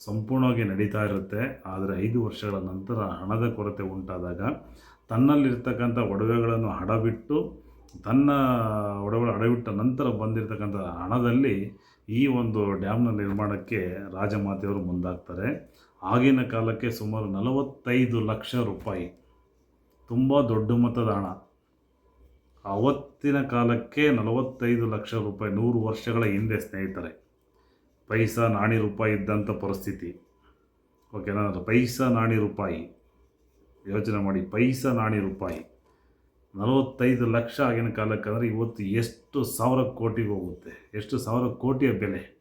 ಸಂಪೂರ್ಣವಾಗಿ ನಡೀತಾ ಇರುತ್ತೆ. ಆದರೆ ಐದು ವರ್ಷಗಳ ನಂತರ ಹಣದ ಕೊರತೆ ಉಂಟಾದಾಗ ತನ್ನಲ್ಲಿರ್ತಕ್ಕಂಥ ಒಡವೆಗಳನ್ನು ಹಡಬಿಟ್ಟು ತನ್ನ ಒಡವೆಗಳು ಅಡವಿಟ್ಟ ನಂತರ ಬಂದಿರತಕ್ಕಂಥ ಹಣದಲ್ಲಿ ಈ ಒಂದು ಡ್ಯಾಮ್ನ ನಿರ್ಮಾಣಕ್ಕೆ ರಾಜಮಾತೆಯವರು ಮುಂದಾಗ್ತಾರೆ. ಆಗಿನ ಕಾಲಕ್ಕೆ ಸುಮಾರು ನಲವತ್ತೈದು ಲಕ್ಷ ರೂಪಾಯಿ. ತುಂಬ ದೊಡ್ಡ ಮೊತ್ತದ ಹಣ. ಅವತ್ತಿನ ಕಾಲಕ್ಕೆ ನಲವತ್ತೈದು ಲಕ್ಷ ರೂಪಾಯಿ ನೂರು ವರ್ಷಗಳ ಹಿಂದೆ ಸ್ನೇಹಿತರೆ. ಪೈಸಾ ನಾಣಿ ರೂಪಾಯಿ ಇದ್ದಂಥ ಪರಿಸ್ಥಿತಿ. ಓಕೆನಾ ಪೈಸಾ ನಾಣಿ ರೂಪಾಯಿ. ಯೋಚನೆ ಮಾಡಿ, ಪೈಸಾ ನಾಣಿ ರೂಪಾಯಿ. ನಲವತ್ತೈದು ಲಕ್ಷ ಆಗಿನ ಕಾಲಕ್ಕೆ ಅಂದರೆ ಇವತ್ತು ಎಷ್ಟು ಸಾವಿರ ಕೋಟಿಗೆ ಹೋಗುತ್ತೆ? ಎಷ್ಟು ಸಾವಿರ ಕೋಟಿಯ ಬೆಲೆ?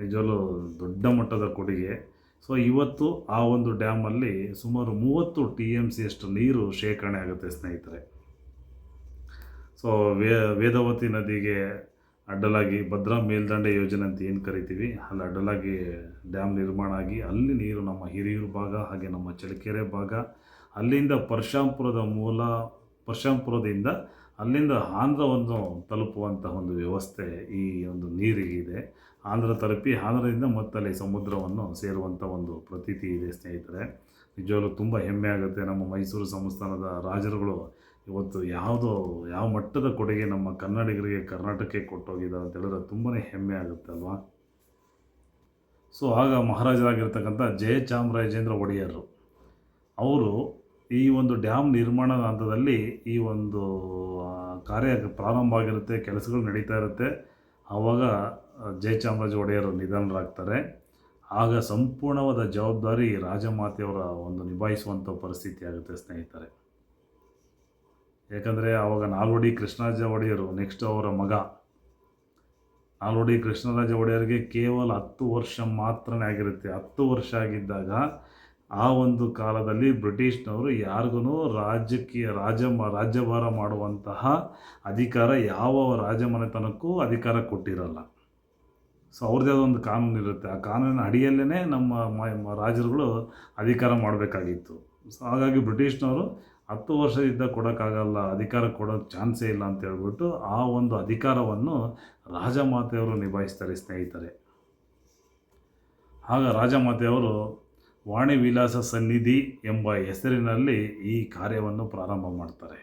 ನಿಜವಲ್ಲೂ ದೊಡ್ಡ ಮಟ್ಟದ ಕೊಡುಗೆ. ಸೊ ಇವತ್ತು ಆ ಒಂದು ಡ್ಯಾಮಲ್ಲಿ ಸುಮಾರು ಮೂವತ್ತು ಟಿ ಎಂ ಸಿಯಷ್ಟು ನೀರು ಶೇಖರಣೆ ಆಗುತ್ತೆ ಸ್ನೇಹಿತರೆ. ಸೊ ವೇ, ವೇದವತಿ ನದಿಗೆ ಅಡ್ಡಲಾಗಿ ಭದ್ರಾ ಮೇಲ್ದಂಡೆ ಯೋಜನೆ ಅಂತ ಏನು ಕರಿತೀವಿ, ಅಲ್ಲಿ ಅಡ್ಡಲಾಗಿ ಡ್ಯಾಮ್ ನಿರ್ಮಾಣ ಆಗಿ ಅಲ್ಲಿ ನೀರು ನಮ್ಮ ಹಿರಿಯೂರು ಭಾಗ ಹಾಗೆ ನಮ್ಮ ಚಳ್ಳಕೆರೆ ಭಾಗ, ಅಲ್ಲಿಂದ ಪರಶಾಂಪುರದ ಮೂಲ ಪರಶಾಂಪುರದಿಂದ ಅಲ್ಲಿಂದ ಆಂಧ್ರವನ್ನು ತಲುಪುವಂಥ ಒಂದು ವ್ಯವಸ್ಥೆ ಈ ಒಂದು ನೀರಿಗಿದೆ ಆಂಧ್ರ ತಲುಪಿ ಆಂಧ್ರದಿಂದ ಮತ್ತಲ್ಲಿ ಸಮುದ್ರವನ್ನು ಸೇರುವಂಥ ಒಂದು ಪ್ರತೀತಿ ಇದೆ ಸ್ನೇಹಿತರೆ. ನಿಜವಾಗ್ಲೂ ತುಂಬ ಹೆಮ್ಮೆ ಆಗುತ್ತೆ. ನಮ್ಮ ಮೈಸೂರು ಸಂಸ್ಥಾನದ ರಾಜರುಗಳು ಇವತ್ತು ಯಾವುದೋ, ಯಾವ ಮಟ್ಟದ ಕೊಡುಗೆ ನಮ್ಮ ಕನ್ನಡಿಗರಿಗೆ ಕರ್ನಾಟಕಕ್ಕೆ ಕೊಟ್ಟೋಗಿದ್ದಾರೆ ಅಂತ ಹೇಳಿದ್ರೆ ತುಂಬಾ ಹೆಮ್ಮೆ ಆಗುತ್ತೆ ಅಲ್ವಾ? ಸೊ ಆಗ ಮಹಾರಾಜರಾಗಿರ್ತಕ್ಕಂಥ ಜಯ ಚಾಮರಾಜೇಂದ್ರ ಒಡೆಯರು, ಅವರು ಈ ಒಂದು ಡ್ಯಾಮ್ ನಿರ್ಮಾಣದ ಹಂತದಲ್ಲಿ ಈ ಒಂದು ಕಾರ್ಯ ಪ್ರಾರಂಭ ಆಗಿರುತ್ತೆ, ಕೆಲಸಗಳು ನಡೀತಾ ಇರುತ್ತೆ. ಆವಾಗ ಜಯ ಚಾಮರಾಜ ಒಡೆಯರು ನಿಧನರಾಗ್ತಾರೆ. ಆಗ ಸಂಪೂರ್ಣವಾದ ಜವಾಬ್ದಾರಿ ರಾಜಮಾತೆಯವರ ಒಂದು ನಿಭಾಯಿಸುವಂಥ ಪರಿಸ್ಥಿತಿ ಆಗುತ್ತೆ ಸ್ನೇಹಿತರೆ. ಯಾಕಂದರೆ ಆವಾಗ ನಾಲ್ವಡಿ ಕೃಷ್ಣರಾಜ ಒಡೆಯರು ನೆಕ್ಸ್ಟ್ ಅವರ ಮಗ. ನಾಲ್ವಡಿ ಕೃಷ್ಣರಾಜ ಒಡೆಯರಿಗೆ ಕೇವಲ ಹತ್ತು ವರ್ಷ ಮಾತ್ರನೇ ಆಗಿರುತ್ತೆ. ಹತ್ತು ವರ್ಷ ಆಗಿದ್ದಾಗ ಆ ಒಂದು ಕಾಲದಲ್ಲಿ ಬ್ರಿಟಿಷ್ನವರು ಯಾರಿಗೂ ರಾಜಕೀಯ, ರಾಜ, ರಾಜ್ಯಭಾರ ಮಾಡುವಂತಹ ಅಧಿಕಾರ ಯಾವ ರಾಜಮನೆತನಕ್ಕೂ ಅಧಿಕಾರ ಕೊಟ್ಟಿರಲ್ಲ. ಸೊ ಅವ್ರದ್ದೇ ಒಂದು ಕಾನೂನು ಇರುತ್ತೆ. ಆ ಕಾನೂನಿನ ಅಡಿಯಲ್ಲೇ ನಮ್ಮ ರಾಜರುಗಳು ಅಧಿಕಾರ ಮಾಡಬೇಕಾಗಿತ್ತು. ಸೊ ಹಾಗಾಗಿ ಬ್ರಿಟಿಷ್ನವರು ಹತ್ತು ವರ್ಷದಿಂದ ಕೊಡೋಕ್ಕಾಗಲ್ಲ, ಅಧಿಕಾರ ಕೊಡೋಕ್ಕೆ ಚಾನ್ಸೇ ಇಲ್ಲ ಅಂತ ಹೇಳ್ಬಿಟ್ಟು ಆ ಒಂದು ಅಧಿಕಾರವನ್ನು ರಾಜಮಾತೆಯವರು ನಿಭಾಯಿಸ್ತಾರೆ ಸ್ನೇಹಿತರೆ. ಆಗ ರಾಜಮಾತೆಯವರು ವಾಣಿ ವಿಲಾಸ ಸನ್ನಿಧಿ ಎಂಬ ಹೆಸರಿನಲ್ಲಿ ಈ ಕಾರ್ಯವನ್ನು ಪ್ರಾರಂಭ ಮಾಡ್ತಾರೆ.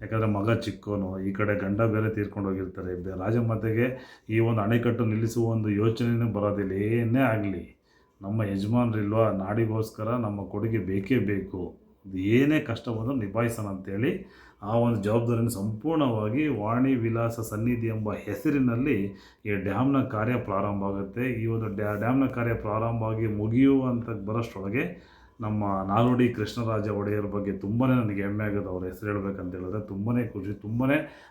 ಯಾಕಂದರೆ ಮಗ ಚಿಕ್ಕವನು ಈ ಕಡೆ ಗಂಡ ಬೇರೆ ತೀರ್ಕೊಂಡು ಹೋಗಿರ್ತಾರೆ. ರಾಜಮಾತೆಗೆ ಈ ಒಂದು ಅಣೆಕಟ್ಟು ನಿಲ್ಲಿಸುವ ಒಂದು ಯೋಚನೆಯೂ ಬರೋದಿಲ್ಲ. ಏನೇ ಆಗಲಿ, ನಮ್ಮ ಯಜಮಾನ್ರಿಲ್ವಾ? ನಾಡಿಗೋಸ್ಕರ ನಮ್ಮ ಕೊಡುಗೆ ಬೇಕೇ ಬೇಕು. ಅದು ಏನೇ ಕಷ್ಟ ಬಂದರೂ ನಿಭಾಯಿಸೋಣ ಅಂತೇಳಿ ಆ ಒಂದು ಜವಾಬ್ದಾರಿಯನ್ನು ಸಂಪೂರ್ಣವಾಗಿ ವಾಣಿ ವಿಲಾಸ ಸನ್ನಿಧಿ ಎಂಬ ಹೆಸರಿನಲ್ಲಿ ಈ ಡ್ಯಾಮ್ನ ಕಾರ್ಯ ಪ್ರಾರಂಭ ಆಗುತ್ತೆ. ಈ ಒಂದು ಡ್ಯಾ, ಡ್ಯಾಮ್ನ ಕಾರ್ಯ ಪ್ರಾರಂಭ ಆಗಿ ಮುಗಿಯುವಂಥ ಬರೋಷ್ಟರೊಳಗೆ ನಮ್ಮ ನಾಲ್ವಡಿ ಕೃಷ್ಣರಾಜ ಒಡೆಯರ ಬಗ್ಗೆ ತುಂಬಾ ನನಗೆ ಹೆಮ್ಮೆ ಆಗೋದು ಅವ್ರ ಹೆಸರು ಹೇಳ್ಬೇಕಂತ ಹೇಳಿದ್ರೆ ತುಂಬಾ ಖುಷಿ ತುಂಬಾ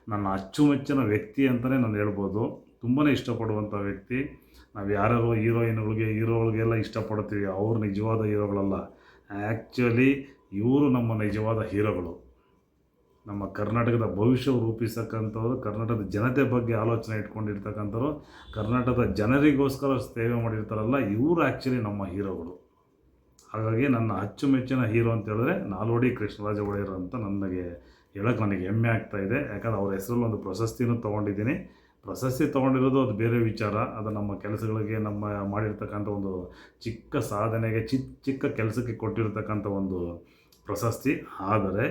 ನನ್ನ ಅಚ್ಚುಮೆಚ್ಚಿನ ವ್ಯಕ್ತಿ ಅಂತಲೇ ನಾನು ಹೇಳ್ಬೋದು. ತುಂಬಾ ಇಷ್ಟಪಡುವಂಥ ವ್ಯಕ್ತಿ. ನಾವು ಯಾರ್ಯಾರೋ ಹೀರೋಯಿನ್ಗಳಿಗೆ, ಹೀರೋಗಳಿಗೆಲ್ಲ ಇಷ್ಟಪಡ್ತೀವಿ. ಅವ್ರು ನಿಜವಾದ ಹೀರೋಗಳಲ್ಲ. ಆ್ಯಕ್ಚುಲಿ ಇವರು ನಮ್ಮ ನಿಜವಾದ ಹೀರೋಗಳು. ನಮ್ಮ ಕರ್ನಾಟಕದ ಭವಿಷ್ಯ ರೂಪಿಸ್ತಕ್ಕಂಥವ್ರು, ಕರ್ನಾಟಕದ ಜನತೆ ಬಗ್ಗೆ ಆಲೋಚನೆ ಇಟ್ಕೊಂಡಿರ್ತಕ್ಕಂಥವ್ರು, ಕರ್ನಾಟಕದ ಜನರಿಗೋಸ್ಕರ ಸೇವೆ ಮಾಡಿರ್ತಾರಲ್ಲ, ಇವರು ಆ್ಯಕ್ಚುಲಿ ನಮ್ಮ ಹೀರೋಗಳು. ಹಾಗಾಗಿ ನನ್ನ ಅಚ್ಚುಮೆಚ್ಚಿನ ಹೀರೋ ಅಂತ ಹೇಳಿದ್ರೆ ನಾಲ್ವಡಿ ಕೃಷ್ಣರಾಜ ಒಡೆಯರ್ ಅಂತ ನನಗೆ ಹೇಳೋಕ್ಕೆ ನನಗೆ ಹೆಮ್ಮೆ ಆಗ್ತಾ ಇದೆ. ಯಾಕಂದ್ರೆ ಅವ್ರ ಹೆಸರಲ್ಲಿ ಒಂದು ಪ್ರಶಸ್ತಿನೂ ತೊಗೊಂಡಿದ್ದೀನಿ. ಪ್ರಶಸ್ತಿ ತೊಗೊಂಡಿರೋದು ಅದು ಬೇರೆ ವಿಚಾರ. ಅದು ನಮ್ಮ ಕೆಲಸಗಳಿಗೆ ನಮ್ಮ ಮಾಡಿರ್ತಕ್ಕಂಥ ಒಂದು ಚಿಕ್ಕ ಸಾಧನೆಗೆ ಚಿಕ್ಕ ಚಿಕ್ಕ ಕೆಲಸಕ್ಕೆ ಕೊಟ್ಟಿರ್ತಕ್ಕಂಥ ಒಂದು ಪ್ರಶಸ್ತಿ. ಆದರೆ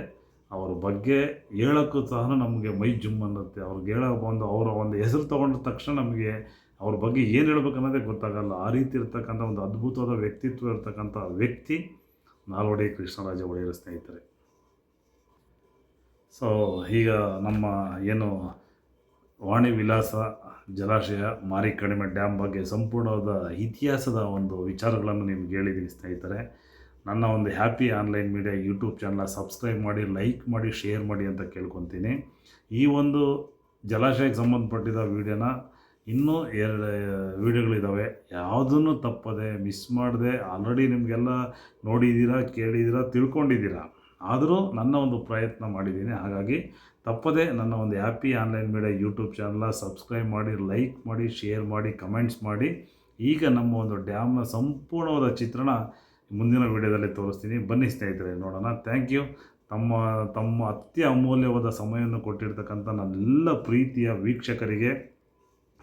ಅವ್ರ ಬಗ್ಗೆ ಹೇಳೋಕ್ಕೂ ಸಹ ನಮಗೆ ಮೈ ಜುಮ್ ಅನ್ನುತ್ತೆ. ಅವ್ರಿಗೆ ಹೇಳೋ ಒಂದು, ಅವರ ಒಂದು ಹೆಸರು ತೊಗೊಂಡ ತಕ್ಷಣ ನಮಗೆ ಅವ್ರ ಬಗ್ಗೆ ಏನು ಹೇಳ್ಬೇಕು ಅನ್ನೋದೇ ಗೊತ್ತಾಗಲ್ಲ. ಆ ರೀತಿ ಇರ್ತಕ್ಕಂಥ ಒಂದು ಅದ್ಭುತವಾದ ವ್ಯಕ್ತಿತ್ವ ಇರ್ತಕ್ಕಂಥ ವ್ಯಕ್ತಿ ನಾಲ್ವಡಿ ಕೃಷ್ಣರಾಜ ಒಡೆಯರ ಸ್ನೇಹಿತರೆ. ಸೊ ಈಗ ನಮ್ಮ ಏನು ವಾಣಿ ವಿಲಾಸ, ಜಲಾಶಯ, ಮಾರಿಕಣಿಮೆ ಡ್ಯಾಮ್ ಬಗ್ಗೆ ಸಂಪೂರ್ಣವಾದ ಇತಿಹಾಸದ ಒಂದು ವಿಚಾರಗಳನ್ನು ನಿಮ್ಗೆ ಹೇಳಿದ್ದೀನಿ ಸ್ನೇಹಿತರೆ. ನನ್ನ ಒಂದು happy online media YouTube channel subscribe ಮಾಡಿ ಲೈಕ್ ಮಾಡಿ ಶೇರ್ ಮಾಡಿ ಅಂತ ಕೇಳ್ಕೊತೀನಿ. ಈ ಒಂದು ಜಲಾಶಯಕ್ಕೆ ಸಂಬಂಧಪಟ್ಟಿದ ವೀಡಿಯೋನ ಇನ್ನೂ ಎರಡು ವೀಡಿಯೋಗಳಿದ್ದಾವೆ ಯಾವುದನ್ನು ತಪ್ಪದೆ ಮಿಸ್ ಮಾಡದೆ ಆಲ್ರೆಡಿ ನಿಮಗೆಲ್ಲ ನೋಡಿದ್ದೀರಾ ಕೇಳಿದ್ದೀರಾ ತಿಳ್ಕೊಂಡಿದ್ದೀರಾ ಆದರೂ ನನ್ನ ಒಂದು ಪ್ರಯತ್ನ ಮಾಡಿದ್ದೀನಿ. ಹಾಗಾಗಿ ತಪ್ಪದೆ ನನ್ನ ಒಂದು ಹ್ಯಾಪಿ ಆನ್ಲೈನ್ ಮೀಡಿಯಾ ಯೂಟ್ಯೂಬ್ ಚಾನಲ್ನ ಸಬ್ಸ್ಕ್ರೈಬ್ ಮಾಡಿ ಲೈಕ್ ಮಾಡಿ ಶೇರ್ ಮಾಡಿ ಕಮೆಂಟ್ಸ್ ಮಾಡಿ, ಈಗ ನಮ್ಮ ಒಂದು ಡ್ಯಾಮ್ನ ಸಂಪೂರ್ಣವಾದ ಚಿತ್ರಣ ಮುಂದಿನ ವಿಡಿಯೋದಲ್ಲಿ ತೋರಿಸ್ತೀನಿ. ಬನ್ನಿ ಸ್ನೇಹಿತರೆ, ನೋಡೋಣ. ಥ್ಯಾಂಕ್ ಯು ತಮ್ಮ ತಮ್ಮ ಅತ್ಯ ಅಮೂಲ್ಯವಾದ ಸಮಯವನ್ನು ಕೊಟ್ಟಿರ್ತಕ್ಕಂಥ ನನ್ನೆಲ್ಲ ಪ್ರೀತಿಯ ವೀಕ್ಷಕರಿಗೆ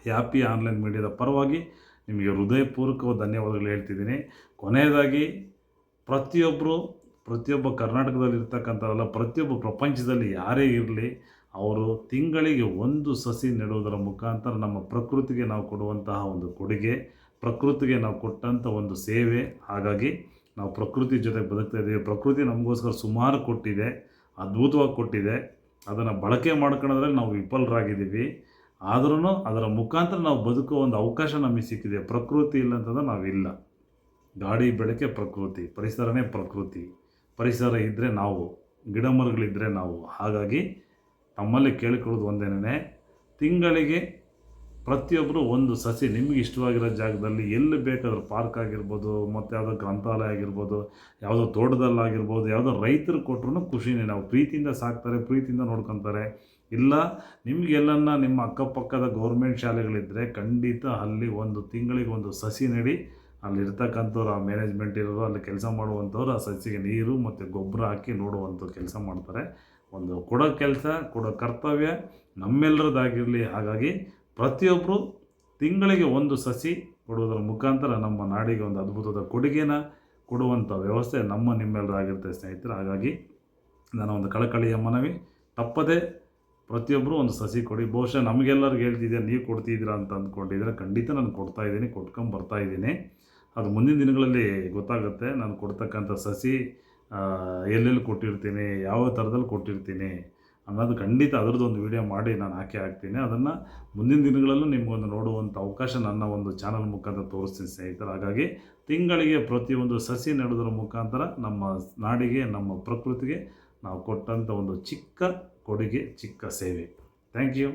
ಹ್ಯಾಪಿ ಆನ್ಲೈನ್ ಮೀಡಿಯಾದ ಪರವಾಗಿ ನಿಮಗೆ ಹೃದಯಪೂರ್ವಕವಾದ ಧನ್ಯವಾದಗಳು ಹೇಳ್ತಿದ್ದೀನಿ. ಕೊನೆಯದಾಗಿ ಪ್ರತಿಯೊಬ್ಬರು ಪ್ರತಿಯೊಬ್ಬ ಕರ್ನಾಟಕದಲ್ಲಿರ್ತಕ್ಕಂಥವಲ್ಲ ಪ್ರತಿಯೊಬ್ಬ ಪ್ರಪಂಚದಲ್ಲಿ ಯಾರೇ ಇರಲಿ, ಅವರು ತಿಂಗಳಿಗೆ ಒಂದು ಸಸಿ ನೆಡುವುದರ ಮುಖಾಂತರ ನಮ್ಮ ಪ್ರಕೃತಿಗೆ ನಾವು ಕೊಡುವಂತಹ ಒಂದು ಕೊಡುಗೆ. ಪ್ರಕೃತಿಗೆ ನಾವು ಕೊಟ್ಟಂಥ ಒಂದು ಸೇವೆ. ಹಾಗಾಗಿ ನಾವು ಪ್ರಕೃತಿ ಜೊತೆ ಬದುಕ್ತಾ ಇದ್ದೀವಿ ಪ್ರಕೃತಿ ನಮಗೋಸ್ಕರ ಸುಮಾರು ಕೊಟ್ಟಿದೆ, ಅದ್ಭುತವಾಗಿ ಕೊಟ್ಟಿದೆ. ಅದನ್ನು ಬಳಕೆ ಮಾಡ್ಕೊಳ್ಳೋದ್ರಲ್ಲಿ ನಾವು ವಿಫಲರಾಗಿದ್ದೀವಿ. ಆದ್ರೂ ಅದರ ಮುಖಾಂತರ ನಾವು ಬದುಕೋ ಒಂದು ಅವಕಾಶ ನಮಗೆ ಸಿಕ್ಕಿದೆ. ಪ್ರಕೃತಿ ಇಲ್ಲ ಅಂತಂದ್ರೆ ನಾವಿಲ್ಲ. ಗಾಡಿ ಬೆಳಕೆ ಪ್ರಕೃತಿ, ಪರಿಸರನೇ ಪ್ರಕೃತಿ. ಪರಿಸರ ಇದ್ದರೆ ನಾವು ಗಿಡ ಮರಗಳಿದ್ದರೆ ನಾವು. ಹಾಗಾಗಿ ತಮ್ಮಲ್ಲಿ ಕೇಳಿಕೊಳ್ಳೋದು ಒಂದೇನೇ ತಿಂಗಳಿಗೆ ಪ್ರತಿಯೊಬ್ಬರು ಒಂದು ಸಸಿ ನಿಮಗೆ ಇಷ್ಟವಾಗಿರೋ ಜಾಗದಲ್ಲಿ ಎಲ್ಲಿ ಬೇಕಾದ್ರೂ ಪಾರ್ಕ್ ಆಗಿರ್ಬೋದು, ಮತ್ತು ಯಾವುದೋ ಗ್ರಂಥಾಲಯ ಆಗಿರ್ಬೋದು, ಯಾವುದೋ ತೋಟದಲ್ಲಾಗಿರ್ಬೋದು ಯಾವುದೋ ರೈತರು ಕೊಟ್ಟರು ಖುಷಿನೇ. ನಾವು ಪ್ರೀತಿಯಿಂದ ಸಾಕ್ತಾರೆ, ಪ್ರೀತಿಯಿಂದ ನೋಡ್ಕೊತಾರೆ. ಇಲ್ಲ, ನಿಮಗೆಲ್ಲನ್ನ ನಿಮ್ಮ ಅಕ್ಕಪಕ್ಕದ ಗೌರ್ಮೆಂಟ್ ಶಾಲೆಗಳಿದ್ದರೆ ಖಂಡಿತ ಅಲ್ಲಿ ಒಂದು ತಿಂಗಳಿಗೆ ಒಂದು ಸಸಿ ನೆಡಿ. ಅಲ್ಲಿರ್ತಕ್ಕಂಥವ್ರು, ಆ ಮ್ಯಾನೇಜ್ಮೆಂಟ್ ಇರೋರು, ಅಲ್ಲಿ ಕೆಲಸ ಮಾಡುವಂಥವ್ರು ಆ ಸಸಿಗೆ ನೀರು ಮತ್ತು ಗೊಬ್ಬರ ಹಾಕಿ ನೋಡುವಂಥ ಕೆಲಸ ಮಾಡ್ತಾರೆ. ಒಂದು ಕೊಡೋ ಕೆಲಸ, ಕೊಡೋ ಕರ್ತವ್ಯ ನಮ್ಮೆಲ್ಲರದಾಗಿರಲಿ ಹಾಗಾಗಿ ಪ್ರತಿಯೊಬ್ಬರು ತಿಂಗಳಿಗೆ ಒಂದು ಸಸಿ ಕೊಡುವುದರ ಮುಖಾಂತರ ನಮ್ಮ ನಾಡಿಗೆ ಒಂದು ಅದ್ಭುತದ ಕೊಡುಗೆನ ಕೊಡುವಂಥ ವ್ಯವಸ್ಥೆ ನಮ್ಮ ನಿಮ್ಮೆಲ್ಲರಾಗಿರುತ್ತೆ ಸ್ನೇಹಿತರೆ. ಹಾಗಾಗಿ ನನ್ನ ಒಂದು ಕಳಕಳಿಯ ಮನವಿ, ತಪ್ಪದೆ ಪ್ರತಿಯೊಬ್ಬರು ಒಂದು ಸಸಿ ಕೊಡಿ. ಬಹುಶಃ ನಮಗೆಲ್ಲರಿಗೂ ಹೇಳ್ತಿದ್ದೆ ನೀವು ಕೊಡ್ತಿದ್ದೀರಾ ಅಂತ ಅಂದ್ಕೊಂಡಿದ್ರೆ ಖಂಡಿತ ನಾನು ಕೊಡ್ತಾ ಇದ್ದೀನಿ, ಕೊಟ್ಕೊಂಡು ಬರ್ತಾ ಇದ್ದೀನಿ. ಅದು ಮುಂದಿನ ದಿನಗಳಲ್ಲಿ ಗೊತ್ತಾಗುತ್ತೆ. ನಾನು ಕೊಡ್ತಕ್ಕಂಥ ಸಸಿ ಎಲ್ಲೆಲ್ಲಿ ಕೊಟ್ಟಿರ್ತೀನಿ, ಯಾವ ಥರದಲ್ಲಿ ಕೊಟ್ಟಿರ್ತೀನಿ ಅನ್ನೋದು ಖಂಡಿತ ಅದರದ್ದು ಒಂದು ವಿಡಿಯೋ ಮಾಡಿ ನಾನು ಹಾಕಿ ಹಾಕ್ತೀನಿ. ಅದನ್ನು ಮುಂದಿನ ದಿನಗಳಲ್ಲೂ ನಿಮಗೊಂದು ನೋಡುವಂಥ ಅವಕಾಶ ನನ್ನ ಒಂದು ಚಾನಲ್ ಮುಖಾಂತರ ತೋರಿಸ್ತೀನಿ ಸ್ನೇಹಿತರು. ಹಾಗಾಗಿ ತಿಂಗಳಿಗೆ ಪ್ರತಿಯೊಂದು ಸಸಿ ನೆಡೋದ್ರ ಮುಖಾಂತರ ನಮ್ಮ ನಾಡಿಗೆ, ನಮ್ಮ ಪ್ರಕೃತಿಗೆ ನಾವು ಕೊಟ್ಟಂಥ ಒಂದು ಚಿಕ್ಕ ಕೊಡುಗೆ, ಚಿಕ್ಕ ಸೇವೆ. Thank you